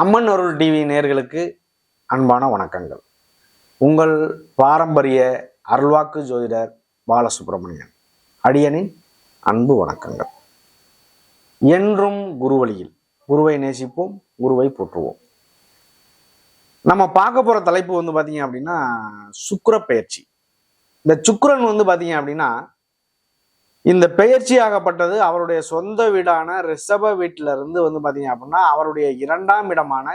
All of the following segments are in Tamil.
அம்மன் அருள் டிவி நேர்களுக்கு அன்பான வணக்கங்கள். உங்கள் பாரம்பரிய அருள்வாக்கு ஜோதிடர் பாலசுப்ரமணியன். அடியனின் அன்பு வணக்கங்கள். என்றும் குருவழியில் குருவை நேசிப்போம் குருவை போற்றுவோம். நம்ம பார்க்க போகிற தலைப்பு வந்து பார்த்தீங்க அப்படின்னா சுக்கிர பயிற்சி இந்த சுக்கரன் வந்து பார்த்தீங்க அப்படின்னா இந்த பெயர்ச்சியாகப்பட்டது அவருடைய சொந்த வீடான ரிஷப வீட்டில இருந்து வந்து பாத்தீங்க அப்படின்னா அவருடைய இரண்டாம் இடமான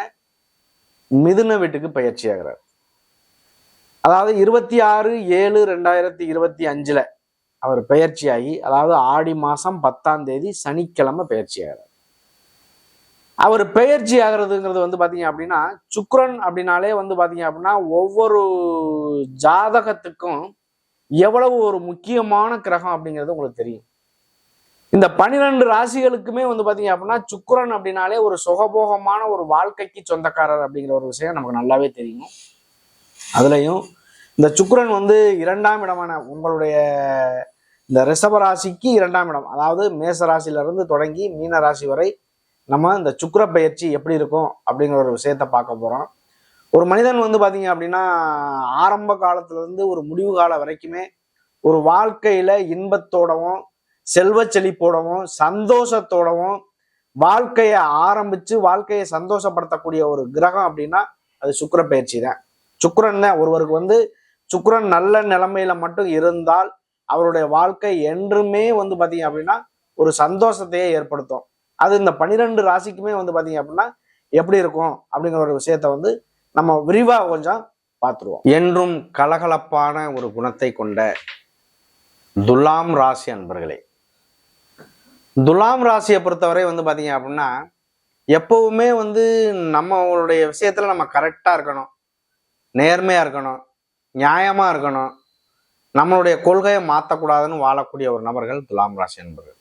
மிதுன வீட்டுக்கு பயிற்சி ஆகிறார் அதாவது இருபத்தி ஆறு ஏழு ரெண்டாயிரத்தி இருபத்தி அஞ்சுல அவர் பயிற்சியாகி அதாவது ஆடி மாசம் பத்தாம் தேதி சனிக்கிழமை பயிற்சி ஆகிறார் அவர் பெயர்ச்சி ஆகிறதுங்கிறது வந்து பாத்தீங்க அப்படின்னா சுக்ரன் அப்படின்னாலே வந்து பாத்தீங்க அப்படின்னா ஒவ்வொரு ஜாதகத்துக்கும் எவ்வளவு ஒரு முக்கியமான கிரகம் அப்படிங்கிறது உங்களுக்கு தெரியும். இந்த பனிரெண்டு ராசிகளுக்குமே வந்து பாத்தீங்க அப்படின்னா சுக்கரன் அப்படின்னாலே ஒரு சுகபோகமான ஒரு வாழ்க்கைக்கு சொந்தக்காரர் அப்படிங்கிற ஒரு விஷயம் நமக்கு நல்லாவே தெரியும். அதுலயும் இந்த சுக்கரன் வந்து இரண்டாம் இடமான உங்களுடைய இந்த ரிஷப ராசிக்கு இரண்டாம் இடம். அதாவது மேச ராசியில இருந்து தொடங்கி மீன ராசி வரை நம்ம இந்த சுக்கிர பயிற்சி எப்படி இருக்கும் அப்படிங்கிற ஒரு விஷயத்த பார்க்க போறோம். ஒரு மனிதன் வந்து பார்த்தீங்க அப்படின்னா ஆரம்ப காலத்துலேருந்து ஒரு முடிவு காலம் வரைக்குமே ஒரு வாழ்க்கையில் இன்பத்தோடவும் செல்வ செழிப்போடவும் சந்தோஷத்தோடவும் வாழ்க்கையை ஆரம்பித்து வாழ்க்கையை சந்தோஷப்படுத்தக்கூடிய ஒரு கிரகம் அப்படின்னா அது சுக்கிர பயிற்சி தான். சுக்கரன் தான். ஒருவருக்கு வந்து சுக்கரன் நல்ல நிலைமையில மட்டும் இருந்தால் அவருடைய வாழ்க்கை என்றுமே வந்து பார்த்தீங்க அப்படின்னா ஒரு சந்தோஷத்தையே ஏற்படுத்தும். அது இந்த பனிரெண்டு ராசிக்குமே வந்து பார்த்தீங்க அப்படின்னா எப்படி இருக்கும் அப்படிங்கிற ஒரு விஷயத்த வந்து நம்ம விரிவாக கொஞ்சம் பார்த்துருவோம் என்றும் கலகலப்பான ஒரு குணத்தை கொண்ட துலாம் ராசி அன்பர்களே. துலாம் ராசியை பொறுத்தவரை வந்து பார்த்தீங்க அப்படின்னா எப்பவுமே வந்து நம்மளுடைய விஷயத்தில் நம்ம கரெக்டாக இருக்கணும். நேர்மையாக இருக்கணும். நியாயமாக இருக்கணும். நம்மளுடைய கொள்கையை மாற்றக்கூடாதுன்னு வாழக்கூடிய ஒரு நபர்கள் துலாம் ராசி என்பர்கள்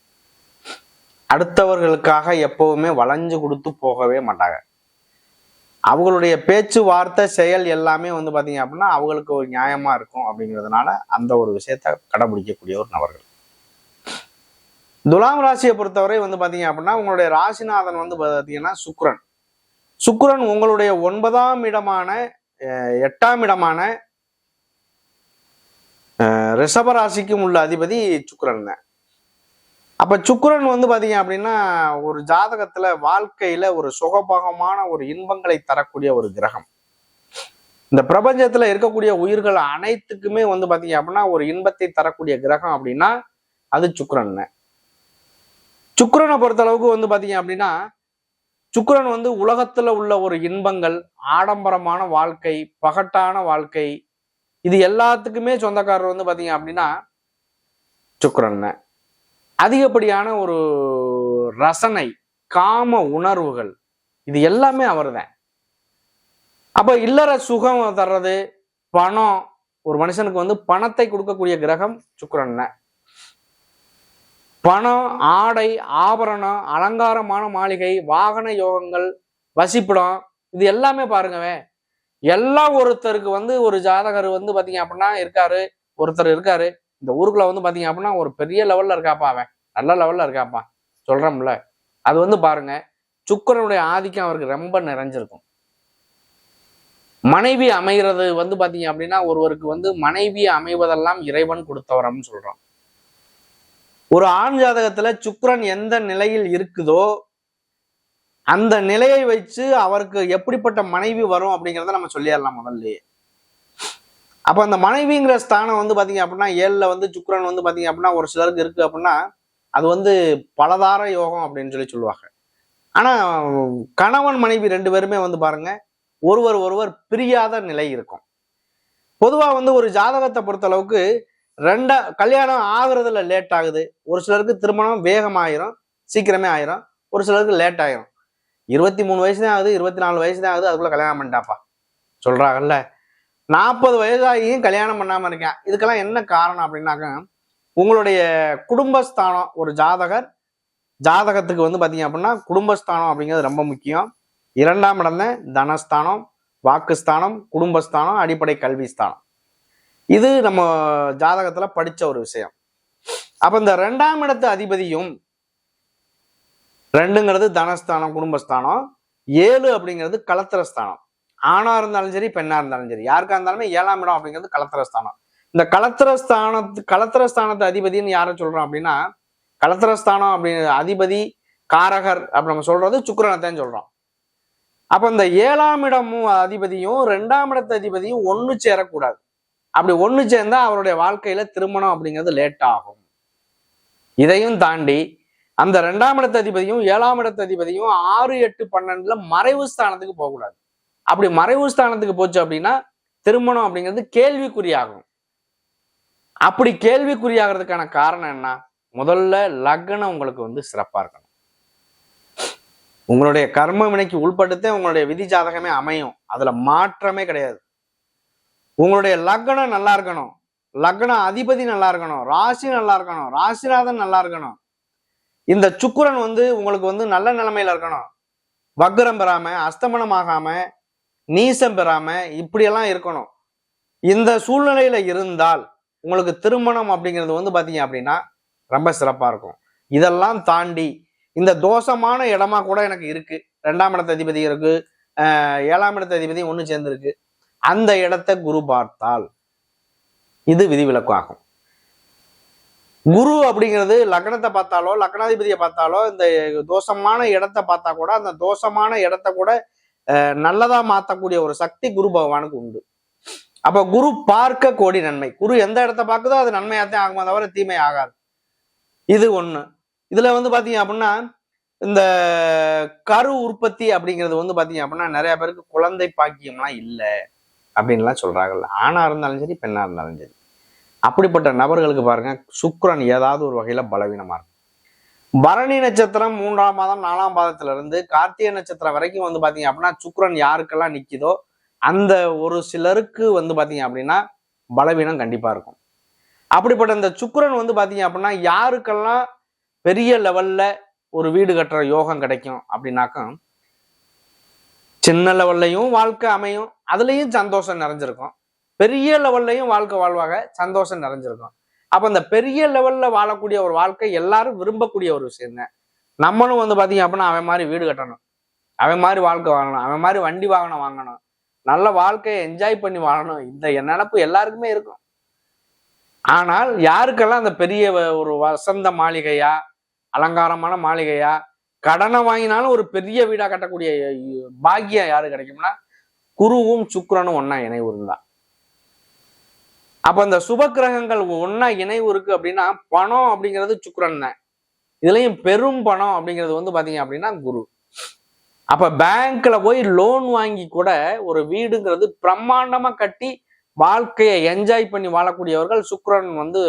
அடுத்தவர்களுக்காக எப்பவுமே வளைஞ்சு கொடுத்து போகவே மாட்டாங்க. அவங்களுடைய பேச்சு வார்த்தை செயல் எல்லாமே வந்து பார்த்தீங்க அப்படின்னா அவங்களுக்கு ஒரு நியாயமா இருக்கும் அப்படிங்கிறதுனால அந்த ஒரு விஷயத்த கடைபிடிக்கக்கூடிய ஒரு நபர்கள். துலாம் ராசியை பொறுத்தவரை வந்து பார்த்தீங்க அப்படின்னா உங்களுடைய ராசிநாதன் வந்து பார்த்தீங்கன்னா சுக்ரன் சுக்ரன் உங்களுடைய ஒன்பதாம் இடமான எட்டாம் இடமான ரிஷபராசிக்கும் ராசிக்கும் உள்ள அதிபதி சுக்ரன் தான். அப்போ சுக்கரன் வந்து பார்த்தீங்க அப்படின்னா ஒரு ஜாதகத்தில் வாழ்க்கையில் ஒரு சுகபோகமான ஒரு இன்பங்களை தரக்கூடிய ஒரு கிரகம் இந்த பிரபஞ்சத்தில் இருக்கக்கூடிய உயிர்கள் அனைத்துக்குமே வந்து பார்த்தீங்க அப்படின்னா ஒரு இன்பத்தை தரக்கூடிய கிரகம் அப்படின்னா அது சுக்கரன் சுக்கரனை பொறுத்தளவுக்கு வந்து பார்த்தீங்க அப்படின்னா சுக்கரன் வந்து உலகத்தில் உள்ள ஒரு இன்பங்கள் ஆடம்பரமான வாழ்க்கை பகட்டான வாழ்க்கை இது எல்லாத்துக்குமே சொந்தக்காரர் வந்து பார்த்தீங்க அப்படின்னா சுக்கரன் தான். அதிகப்படியான ஒரு ரசனை காம உணர்வுகள் இது எல்லாமே அவர்தான். அப்போ இல்லற சுகம் தர்றது பணம் ஒரு மனுஷனுக்கு வந்து பணத்தை கொடுக்கக்கூடிய கிரகம் சுக்கரன் பணம் ஆடை ஆபரணம் அலங்காரமான மாளிகை வாகன யோகங்கள் வசிப்பிடம் இது எல்லாமே பாருங்கவே. எல்லாம் ஒருத்தருக்கு வந்து ஒரு ஜாதகர் வந்து பார்த்தீங்க அப்படின்னா இருக்காரு ஒருத்தர் இருக்காரு. இந்த ஊருக்குள்ள வந்து பாத்தீங்க அப்படின்னா ஒரு பெரிய லெவல்ல இருக்காப்பா அவன். நல்ல லெவல்ல இருக்காப்பா. சொல்றோம்ல. அது வந்து பாருங்க சுக்கிரனுடைய ஆதிக்கம் அவருக்கு ரொம்ப நிறைஞ்சிருக்கும். மனைவி அமைகிறது வந்து பாத்தீங்க அப்படின்னா ஒருவருக்கு வந்து மனைவி அமைவதெல்லாம் இறைவன் கொடுத்தவரம்னு சொல்றோம். ஒரு ஆண் ஜாதகத்துல சுக்கரன் எந்த நிலையில் இருக்குதோ அந்த நிலையை வச்சு அவருக்கு எப்படிப்பட்ட மனைவி வரும் அப்படிங்கிறத நம்ம சொல்லிடலாம் முதல்லயே. அப்போ அந்த மனைவிங்கிற ஸ்தானம் வந்து பார்த்தீங்க அப்படின்னா ஏழில் வந்து சுக்கரன் வந்து பார்த்தீங்க அப்படின்னா ஒரு சிலருக்கு இருக்குது அப்படின்னா அது வந்து பலதார யோகம் அப்படின்னு சொல்லி சொல்லுவாங்க. ஆனால் கணவன் மனைவி ரெண்டு பேருமே வந்து பாருங்க ஒருவர் ஒருவர் பிரியாத நிலை இருக்கும். பொதுவாக வந்து ஒரு ஜாதகத்தை பொறுத்த அளவுக்கு ரெண்டா கல்யாணம் ஆகுறதுல லேட் ஆகுது. ஒரு சிலருக்கு திருமணம் வேகமாயிரும் சீக்கிரமே ஆயிரும். ஒரு சிலருக்கு லேட் ஆயிரும். இருபத்தி மூணு வயசு தான் ஆகுது இருபத்தி நாலு வயசு தான் ஆகுது அதுக்குள்ள கல்யாணம் பண்ணிட்டாப்பா. சொல்றாங்கல்ல? நாற்பது வயதாகியும் கல்யாணம் பண்ணாமல் இருக்கேன். இதுக்கெல்லாம் என்ன காரணம் அப்படின்னாக்க உங்களுடைய குடும்பஸ்தானம் ஒரு ஜாதகர். ஜாதகத்துக்கு வந்து பார்த்தீங்க அப்படின்னா குடும்பஸ்தானம் அப்படிங்கிறது ரொம்ப முக்கியம். இரண்டாம் இடம் தான் தனஸ்தானம் வாக்குஸ்தானம் குடும்பஸ்தானம் அடிப்படை கல்வி ஸ்தானம் இது நம்ம ஜாதகத்தில் படித்த ஒரு விஷயம். அப்போ இந்த ரெண்டாம் இடத்து அதிபதியும் ரெண்டுங்கிறது தனஸ்தானம் குடும்பஸ்தானம். ஏழு அப்படிங்கிறது கலத்திரஸ்தானம். ஆணா இருந்தாலும் சரி பெண்ணா இருந்தாலும் சரி யாருக்கா இருந்தாலுமே ஏழாம் இடம் அப்படிங்கிறது கலத்திரஸ்தானம் இந்த கலத்திரஸ்தானத்து கலத்திரஸ்தானத்து அதிபதினு யாரை சொல்றோம் அப்படின்னா கலத்திரஸ்தானம் அப்படின்னு அதிபதி காரகர் அப்படி நம்ம சொல்றது சுக்கிரனத்தைன்னு சொல்றோம். அப்ப இந்த ஏழாம் இடமும் அதிபதியும் ரெண்டாம் இடத்து அதிபதியும் ஒன்று சேரக்கூடாது. அப்படி ஒன்று சேர்ந்தா அவருடைய வாழ்க்கையில திருமணம் அப்படிங்கிறது லேட் ஆகும். இதையும் தாண்டி அந்த ரெண்டாம் இடத்து அதிபதியும் ஏழாம் இடத்து அதிபதியும் ஆறு எட்டு பன்னெண்டுல மறைவு ஸ்தானத்துக்கு போகக்கூடாது. அப்படி மறைவு ஸ்தானத்துக்கு போச்சு அப்படின்னா திருமணம் அப்படிங்கிறது கேள்விக்குறியாகும். அப்படி கேள்விக்குறியாகிறதுக்கான காரணம் என்ன? முதல்ல லக்னம் உங்களுக்கு வந்து சிறப்பாக இருக்கணும். உங்களுடைய கர்ம வினைக்கு உள்படுத்தே உங்களுடைய விதி ஜாதகமே அமையும். அதுல மாற்றமே கிடையாது. உங்களுடைய லக்னம் நல்லா இருக்கணும். லக்ன அதிபதி நல்லா இருக்கணும். ராசி நல்லா இருக்கணும். ராசிநாதன் நல்லா இருக்கணும். இந்த சுக்குரன் வந்து உங்களுக்கு வந்து நல்ல நிலைமையில இருக்கணும். வக்ரம் பெறாம அஸ்தமனம் ஆகாம நீசம் பெறாம இப்படியெல்லாம் இருக்கணும். இந்த சூழ்நிலையில இருந்தால் உங்களுக்கு திருமணம் அப்படிங்கிறது வந்து பார்த்தீங்க அப்படின்னா ரொம்ப சிறப்பாக இருக்கும். இதெல்லாம் தாண்டி இந்த தோஷமான இடமா கூட எனக்கு இருக்கு. ரெண்டாம் இடத்த அதிபதி இருக்கு. ஏழாம் இடத்த அதிபதி ஒன்று சேர்ந்துருக்கு. அந்த இடத்தை குரு பார்த்தால் இது விதிவிலக்கு ஆகும். குரு அப்படிங்கிறது லக்னத்தை பார்த்தாலோ லக்னாதிபதியை பார்த்தாலோ இந்த தோஷமான இடத்த பார்த்தா கூட அந்த தோஷமான இடத்த கூட நல்லதா மாத்தக்கூடிய ஒரு சக்தி குரு பகவானுக்கு உண்டு. அப்ப குரு பார்க்க கோடி நன்மை. குரு எந்த இடத்த பார்க்குதோ அது நன்மையாத்தான் ஆகுமா தவிர தீமை ஆகாது. இது ஒண்ணு. இதுல வந்து பாத்தீங்க அப்படின்னா இந்த கரு உற்பத்தி அப்படிங்கிறது வந்து பாத்தீங்க அப்படின்னா நிறைய பேருக்கு குழந்தை பாக்கியம்லாம் இல்லை அப்படின்லாம் சொல்றாங்கல்ல. ஆணா இருந்தாலும் சரி பெண்ணா இருந்தாலும் சரி. அப்படிப்பட்ட நபர்களுக்கு பாருங்க சுக்ரன் ஏதாவது ஒரு வகையில பலவீனமா இருக்கும் பரணி நட்சத்திரம் மூன்றாம் மாதம் நாலாம் பாதத்துல இருந்து கார்த்திகை நட்சத்திரம் வரைக்கும் வந்து பாத்தீங்க அப்படின்னா சுக்கிரன் யாருக்கெல்லாம் நிக்குதோ அந்த ஒரு சிலருக்கு வந்து பாத்தீங்க அப்படின்னா பலவீனம் கண்டிப்பா இருக்கும். அப்படிப்பட்ட இந்த சுக்கிரன் வந்து பாத்தீங்க அப்படின்னா யாருக்கெல்லாம் பெரிய லெவல்ல ஒரு வீடு கட்டுற யோகம் கிடைக்கும் அப்படின்னாக்கா சின்ன லெவல்லையும் வாழ்க்கை அமையும் அதுலேயும் சந்தோஷம் நிறைஞ்சிருக்கும். பெரிய லெவல்லையும் வாழ்க்கை வாழ்வாக சந்தோஷம் நிறைஞ்சிருக்கும். அப்போ இந்த பெரிய லெவல்ல வாழக்கூடிய ஒரு வாழ்க்கை எல்லாரும் விரும்பக்கூடிய ஒரு விஷயம் தான். நம்மளும் வந்து பார்த்தீங்க அப்படின்னா அவன் மாதிரி வீடு கட்டணும். அவன் மாதிரி வாழ்க்கை வாங்கணும். அவன் மாதிரி வண்டி வாகனம் வாங்கணும். நல்ல வாழ்க்கையை என்ஜாய் பண்ணி வாழணும். இந்த நினப்பு எல்லாருக்குமே இருக்கும். ஆனால் யாருக்கெல்லாம் அந்த பெரிய வ- ஒரு வசந்த மாளிகையா அலங்காரமான மாளிகையா கடனை வாங்கினாலும் ஒரு பெரிய வீடா கட்டக்கூடிய பாக்கியம் யாரு கிடைக்கும்னா குருவும் சுக்கரனும் ஒன்னா இணைவு அப்போ இந்த சுப கிரகங்கள் இணைவு இருக்குது அப்படின்னா பணம் அப்படிங்கிறது சுக்கரன் தான். இதுலயும் பெரும் பணம் அப்படிங்கிறது வந்து பார்த்தீங்க அப்படின்னா குரு. அப்போ பேங்க்ல போய் லோன் வாங்கி கூட ஒரு வீடுங்கிறது பிரம்மாண்டமாக கட்டி வாழ்க்கையை என்ஜாய் பண்ணி வாழக்கூடியவர்கள் சுக்கரன் வந்து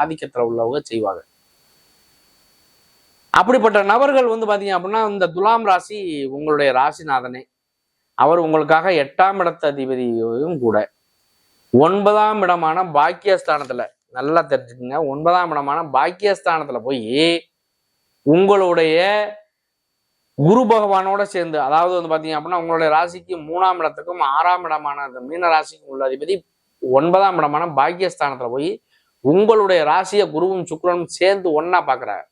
ஆதிக்கத்தில் உள்ளவங்க செய்வாங்க. அப்படிப்பட்ட நபர்கள் வந்து பார்த்தீங்க அப்படின்னா இந்த துலாம் ராசி உங்களுடைய ராசிநாதனே. அவர் உங்களுக்காக எட்டாம் இடத்த அதிபதியும் கூட. ஒன்பதாம் இடமான பாக்கியஸ்தானத்துல நல்லா தெரிஞ்சுக்கங்க. ஒன்பதாம் இடமான பாக்கியஸ்தானத்துல போய் உங்களுடைய குரு பகவானோட சேர்ந்து அதாவது வந்து பாத்தீங்க அப்படின்னா உங்களுடைய ராசிக்கு மூணாம் இடத்துக்கும் ஆறாம் இடமான அந்த மீன ராசிக்கும் உள்ள அதிபதி ஒன்பதாம் இடமான பாக்கியஸ்தானத்துல போய் உங்களுடைய ராசியை குருவும் சுக்கரனும் சேர்ந்து ஒன்னா பாக்குறாங்க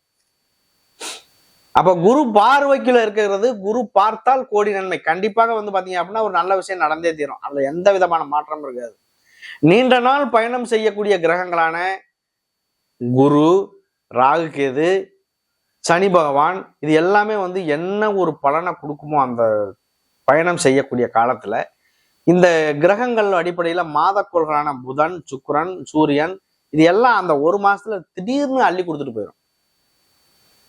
அப்ப குரு பார்வைக்குள்ள இருக்கிறது குரு பார்த்தால் கோடி நன்மை. கண்டிப்பாக வந்து பாத்தீங்க அப்படின்னா ஒரு நல்ல விஷயம் நடந்தே தீரும். அதுல எந்த விதமான மாற்றம் இருக்காது. நீண்ட நாள் பயணம் செய்யக்கூடிய கிரகங்களான குரு ராகு கேது சனி பகவான் இது எல்லாமே வந்து என்ன ஒரு பலனை கொடுக்குமோ அந்த பயணம் செய்யக்கூடிய காலத்துல இந்த கிரகங்கள் அடிப்படையில மாதக்கோள்களான புதன் சுக்கரன் சூரியன் இது எல்லாம் அந்த ஒரு மாசத்துல திடீர்னு அள்ளி கொடுத்துட்டு போயிடும்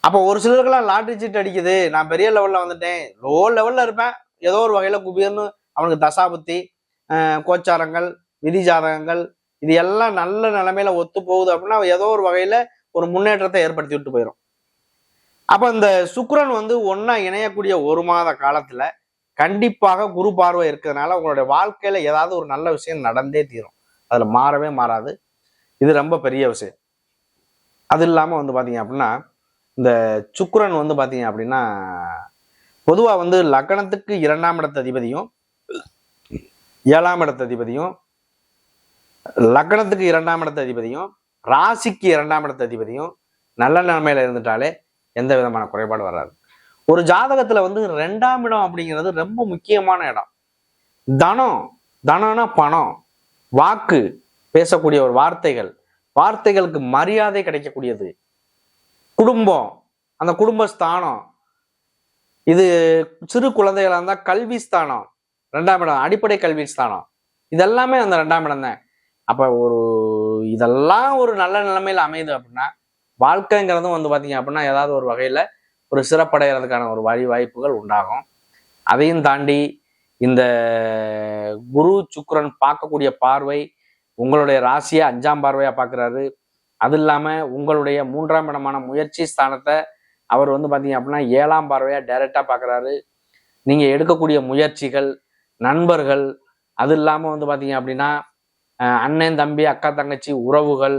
அப்போ ஒரு சிலருக்கெல்லாம் லாட்ரி சீட் அடிக்குது. நான் பெரிய லெவல்ல வந்துட்டேன். லோ லெவல்ல இருப்பேன். ஏதோ ஒரு வகையில குபீர்னு அவனுக்கு தசாபுத்தி கோச்சாரங்கள் விதி ஜாதகங்கள் இது எல்லாம் நல்ல நிலைமையில ஒத்து போகுது அப்படின்னா ஏதோ ஒரு வகையில ஒரு முன்னேற்றத்தை ஏற்படுத்தி விட்டு போயிடும் அப்ப இந்த சுக்கரன் வந்து ஒன்றா இணையக்கூடிய ஒரு மாத காலத்துல கண்டிப்பாக குரு பார்வை இருக்கிறதுனால உங்களுடைய வாழ்க்கையில ஏதாவது ஒரு நல்ல விஷயம் நடந்தே தீரும். அதுல மாறவே மாறாது. இது ரொம்ப பெரிய விஷயம். அது இல்லாம வந்து பாத்தீங்க அப்படின்னா இந்த சுக்கரன் வந்து பாத்தீங்க அப்படின்னா பொதுவா வந்து லக்னத்துக்கு இரண்டாம் இடத்த அதிபதியும் ஏழாம் இடத்த அதிபதியும் லக்னத்துக்கு இரண்டாம் இடத்த அதிபதியும் ராசிக்கு இரண்டாம் இடத்த அதிபதியும் நல்ல நிலைமையில இருந்துட்டாலே எந்த விதமான குறைபாடு வராது. ஒரு ஜாதகத்துல வந்து ரெண்டாம் இடம் அப்படிங்கிறது ரொம்ப முக்கியமான இடம். தனம் தனம்னா பணம் வாக்கு பேசக்கூடிய ஒரு வார்த்தைகள் வார்த்தைகளுக்கு மரியாதை கிடைக்கக்கூடியது. குடும்பம் அந்த குடும்ப ஸ்தானம் இது சிறு குழந்தைகளாக இருந்தால் கல்வி ஸ்தானம் ரெண்டாம் இடம் அடிப்படை கல்வி ஸ்தானம் இதெல்லாமே அந்த ரெண்டாம் இடம் தான். அப்போ ஒரு இதெல்லாம் ஒரு நல்ல நிலைமையில் அமையுது அப்படின்னா வாழ்க்கைங்கிறதும் வந்து பார்த்தீங்க அப்படின்னா ஏதாவது ஒரு வகையில் ஒரு சிறப்படைகிறதுக்கான ஒரு வழி வாய்ப்புகள் உண்டாகும். அதையும் தாண்டி இந்த குரு சுக்கரன் பார்க்கக்கூடிய பார்வை உங்களுடைய ராசியை அஞ்சாம் பார்வையாக பார்க்குறாரு. அது இல்லாமல் உங்களுடைய மூன்றாம் இடமான முயற்சி ஸ்தானத்தை அவர் வந்து பார்த்தீங்க அப்படின்னா ஏழாம் பார்வையாக டைரெக்டாக பார்க்குறாரு. நீங்கள் எடுக்கக்கூடிய முயற்சிகள் நண்பர்கள் அது இல்லாமல் வந்து பார்த்தீங்க அப்படின்னா அண்ணன் தம்பி அக்கா தங்கச்சி உறவுகள்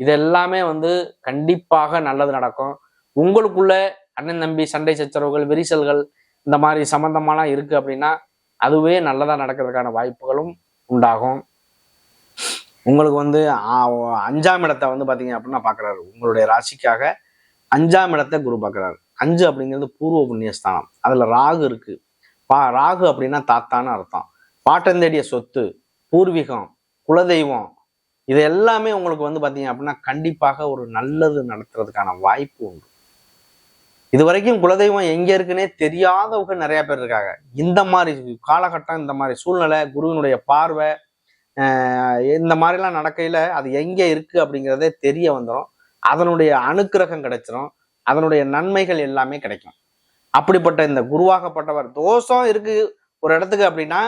இது எல்லாமே வந்து கண்டிப்பாக நல்லது நடக்கும். உங்களுக்குள்ள அண்ணன் தம்பி சண்டை சச்சரவுகள் விரிசல்கள் இந்த மாதிரி சம்பந்தமாலாம் இருக்கு அப்படின்னா அதுவே நல்லதாக நடக்கிறதுக்கான வாய்ப்புகளும் உண்டாகும். உங்களுக்கு வந்து அஞ்சாம் இடத்தை வந்து பார்த்தீங்க அப்படின்னா பார்க்குறாரு உங்களுடைய ராசிக்காக அஞ்சாம் இடத்தை குரு பார்க்குறாரு அஞ்சு அப்படிங்கிறது பூர்வ புண்ணியஸ்தானம். அதில் ராகு இருக்கு. பா ராகு அப்படின்னா தாத்தான்னு அர்த்தம். பாட்டந்தேடிய சொத்து பூர்வீகம் குலதெய்வம். இது எல்லாமே உங்களுக்கு வந்து பார்த்தீங்க அப்படின்னா கண்டிப்பாக ஒரு நல்லது நடத்துறதுக்கான வாய்ப்பு உண்டு. இது வரைக்கும் குலதெய்வம் எங்கே இருக்குன்னே தெரியாதவங்க நிறைய பேர் இருக்காங்க. இந்த மாதிரி காலகட்டம் இந்த மாதிரி சூழ்நிலை குருவினுடைய பார்வை இந்த மாதிரிலாம் நடக்கையில் அது எங்கே இருக்குது அப்படிங்கிறதே தெரிய வந்துடும் அதனுடைய அனுக்கிரகம் கிடைச்சிரும். அதனுடைய நன்மைகள் எல்லாமே கிடைக்கும். அப்படிப்பட்ட இந்த குருவாகப்பட்டவர் தோஷம் இருக்கு ஒரு இடத்துக்கு அப்படின்னா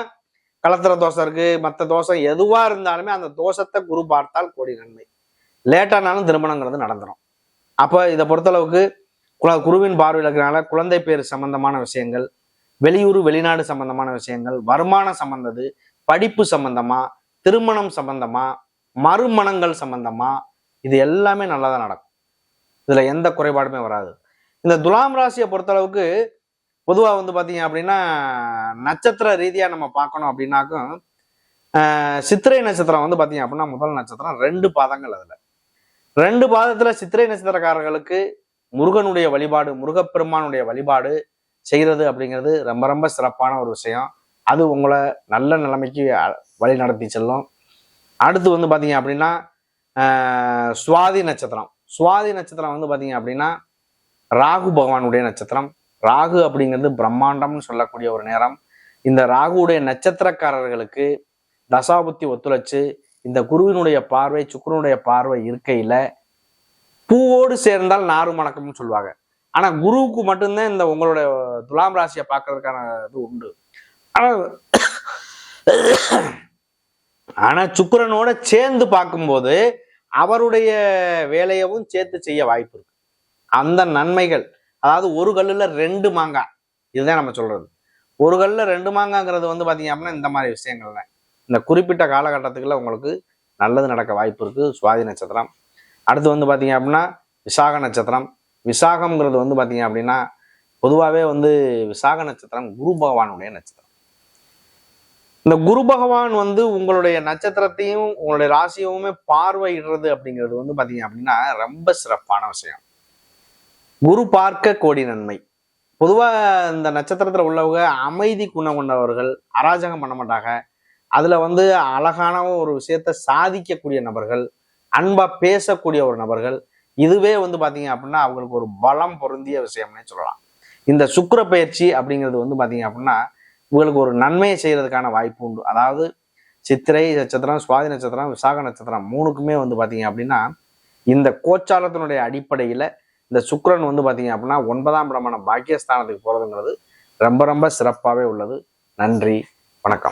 கலத்திர தோசை இருக்கு மற்ற தோசை எதுவா இருந்தாலுமே அந்த தோஷத்தை குரு பார்த்தால் கோடி நன்மை. லேட்டானாலும் திருமணங்கிறது நடந்துடும் அப்போ இதை பொறுத்தளவுக்கு குல- குருவின் பார்வையில் இருக்கிறனால குழந்தை பேர் சம்பந்தமான விஷயங்கள் வெளியூர் வெளிநாடு சம்பந்தமான விஷயங்கள் வருமானம் சம்பந்தது படிப்பு சம்பந்தமா திருமணம் சம்பந்தமா மறுமணங்கள் சம்பந்தமா இது எல்லாமே நல்லா தான் நடக்கும். இதுல எந்த குறைபாடுமே வராது. இந்த துலாம் ராசியை பொறுத்தளவுக்கு பொதுவாக வந்து பார்த்தீங்க அப்படின்னா நட்சத்திர ரீதியாக நம்ம பார்க்கணும் அப்படின்னாக்கும் சித்திரை நட்சத்திரம் வந்து பார்த்தீங்க அப்படின்னா முதல் நட்சத்திரம் ரெண்டு பாதங்கள் அதில். ரெண்டு பாதத்தில் சித்திரை நட்சத்திரக்காரர்களுக்கு முருகனுடைய வழிபாடு முருகப்பெருமானுடைய வழிபாடு செய்கிறது அப்படிங்கிறது ரொம்ப ரொம்ப சிறப்பான ஒரு விஷயம். அது உங்களை நல்ல நிலைமைக்கு வழி நடத்தி செல்லும். அடுத்து வந்து பார்த்தீங்க அப்படின்னா சுவாதி நட்சத்திரம். சுவாதி நட்சத்திரம் வந்து பார்த்தீங்க அப்படின்னா ராகு பகவானுடைய நட்சத்திரம். ராகு அப்படிங்கிறது பிரம்மாண்டம்னு சொல்லக்கூடிய ஒரு நேரம். இந்த ராகுவுடைய நட்சத்திரக்காரர்களுக்கு தசாபுத்தி ஒத்துழைச்சு இந்த குருவினுடைய பார்வை சுக்கரனுடைய பார்வை இருக்கையில பூவோடு சேர்ந்தால் நாறு மணக்கம்னு சொல்லுவாங்க. ஆனா குருவுக்கு மட்டும்தான் இந்த உங்களோட துலாம் ராசியை பார்க்கறதுக்கான இது உண்டு. ஆனா ஆனா சுக்கிரனோட சேர்ந்து பார்க்கும்போது அவருடைய வேலையவும் சேர்த்து செய்ய வாய்ப்பு இருக்கு. அந்த நன்மைகள் அதாவது ஒரு கல்லுல ரெண்டு மாங்காய் இதுதான் நம்ம சொல்றது. ஒரு கல்லுல ரெண்டு மாங்காங்கிறது வந்து பாத்தீங்க அப்படின்னா இந்த மாதிரி விஷயங்கள் தான் இந்த குறிப்பிட்ட காலகட்டத்துக்குள்ள உங்களுக்கு நல்லது நடக்க வாய்ப்பு இருக்கு. சுவாதி நட்சத்திரம். அடுத்து வந்து பாத்தீங்க அப்படின்னா விசாக நட்சத்திரம். விசாகம்ங்கிறது வந்து பாத்தீங்க அப்படின்னா பொதுவாகவே வந்து விசாக நட்சத்திரம் குரு பகவானுடைய நட்சத்திரம். இந்த குரு பகவான் வந்து உங்களுடைய நட்சத்திரத்தையும் உங்களுடைய ராசியவுமே பார்வையிடுறது அப்படிங்கிறது வந்து பார்த்தீங்க அப்படின்னா ரொம்ப சிறப்பான விஷயம். குரு பார்க்க கோடி நன்மை. பொதுவாக இந்த நட்சத்திரத்தில் உள்ளவங்க அமைதி குணம் கொண்டவர்கள் அராஜகம் பண்ண மாட்டாங்க. அதில் வந்து அழகான ஒரு விஷயத்த சாதிக்கக்கூடிய நபர்கள் அன்பாக பேசக்கூடிய ஒரு நபர்கள் இதுவே வந்து பார்த்தீங்க அப்படின்னா அவங்களுக்கு ஒரு பலம் பொருந்திய விஷயம்னே சொல்லலாம். இந்த சுக்கர பயிற்சி அப்படிங்கிறது வந்து பார்த்தீங்க அப்படின்னா உங்களுக்கு ஒரு நன்மையை செய்கிறதுக்கான வாய்ப்பு உண்டு. அதாவது சித்திரை நட்சத்திரம் சுவாதி நட்சத்திரம் விசாக நட்சத்திரம் மூணுக்குமே வந்து பார்த்தீங்க அப்படின்னா இந்த கோச்சாரத்தினுடைய அடிப்படையில் இந்த சுக்ரன் வந்து பாத்தீங்க அப்படின்னா ஒன்பதாம் இடமான பாக்கியஸ்தானத்துக்கு போகிறதுங்கிறது ரொம்ப ரொம்ப சிறப்பாகவே உள்ளது. நன்றி வணக்கம்.